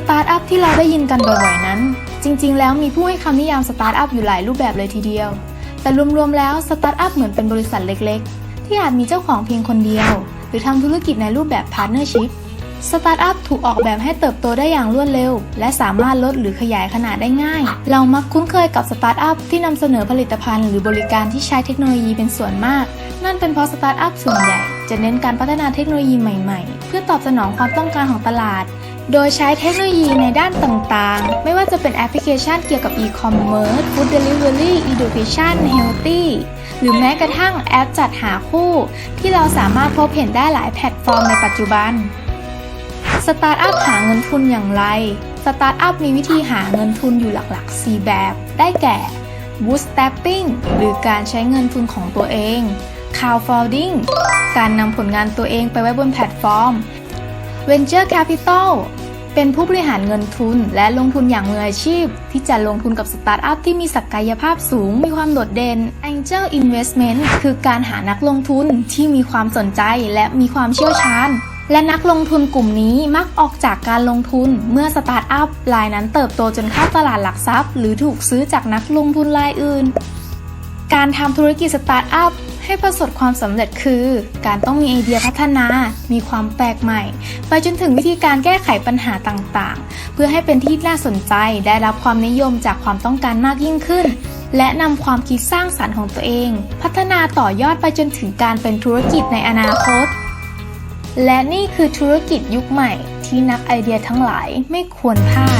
สตาร์ทอัพที่เราได้ยินกันบ่อยๆนั้น จริงๆ แล้วมีผู้ให้คำนิยามสตาร์ทอัพอยู่หลายรูปแบบเลยทีเดียว แต่รวมๆ แล้วสตาร์ทอัพเหมือนเป็นบริษัทเล็กๆ ที่อาจมีเจ้าของเพียงคนเดียว หรือทำธุรกิจในรูปแบบพาร์ n เนอร์ชิพสตาร์ทอัพถูกออกแบบให้เติบโตได้อย่างรวดเร็ว และสามารถลดหรือขยายขนาดได้ง่าย เรามักคุ้นเคยกับสตาร์ทอัพที่นำเสนอผลิตภัณฑ์หรือบริการที่ใช้เทคโนโลยีเป็นส่วนมาก นั่นเป็นเพราะสตาร์ทอัพส่วนใหญ่ จะเน้นการพัฒนาเทคโนโลยีใหม่ๆ เพื่อตอบสนองความต้องการของตลาด โดยใช้เทคโนโลยีในด้านต่างๆ ไม่ว่าจะเป็นแอปพลิเคชันเกี่ยวกับ e-commerce food delivery education healthy หรือแม้กระทั่งแอปจัดหาคู่ ที่เราสามารถพบเห็นได้หลายแพลตฟอร์มในปัจจุบัน สตาร์ทอัพหาเงินทุนอย่างไร สตาร์ทอัพมีวิธีหาเงินทุนอยู่หลักๆ 4 แบบ ได้แก่ bootstrapping หรือการใช้เงินทุนของตัวเอง crowdfunding การนำผลงานตัวเองไปไว้บนแพลตฟอร์ม Venture Capital เป็นผู้บริหารเงินทุนและลงทุนอย่างมืออาชีพ ที่จะลงทุนกับสตาร์ทอัพที่มีศักยภาพสูง มีความโดดเด่น Angel Investment คือการหานักลงทุนที่มีความสนใจและมีความเชี่ยวชาญ และนักลงทุนกลุ่มนี้มักออกจากการลงทุน เมื่อสตาร์ทอัพรายนั้นเติบโตจนเข้าตลาดหลักทรัพย์ หรือถูกซื้อจากนักลงทุนรายอื่น การทำธุรกิจสตาร์ทอัพ ให้ประสบความสำเร็จคือ การต้องมีไอเดียพัฒนา มีความแปลกใหม่ ไปจนถึงวิธีการแก้ไขปัญหาต่างๆ เพื่อให้เป็นที่น่าสนใจได้รับความนิยมจากความต้องการมากยิ่งขึ้น และนำความคิดสร้างสรรค์ของตัวเอง พัฒนาต่อยอดไปจนถึงการเป็นธุรกิจในอนาคต และนี่คือธุรกิจยุคใหม่ที่นักไอเดียทั้งหลายไม่ควรพลาด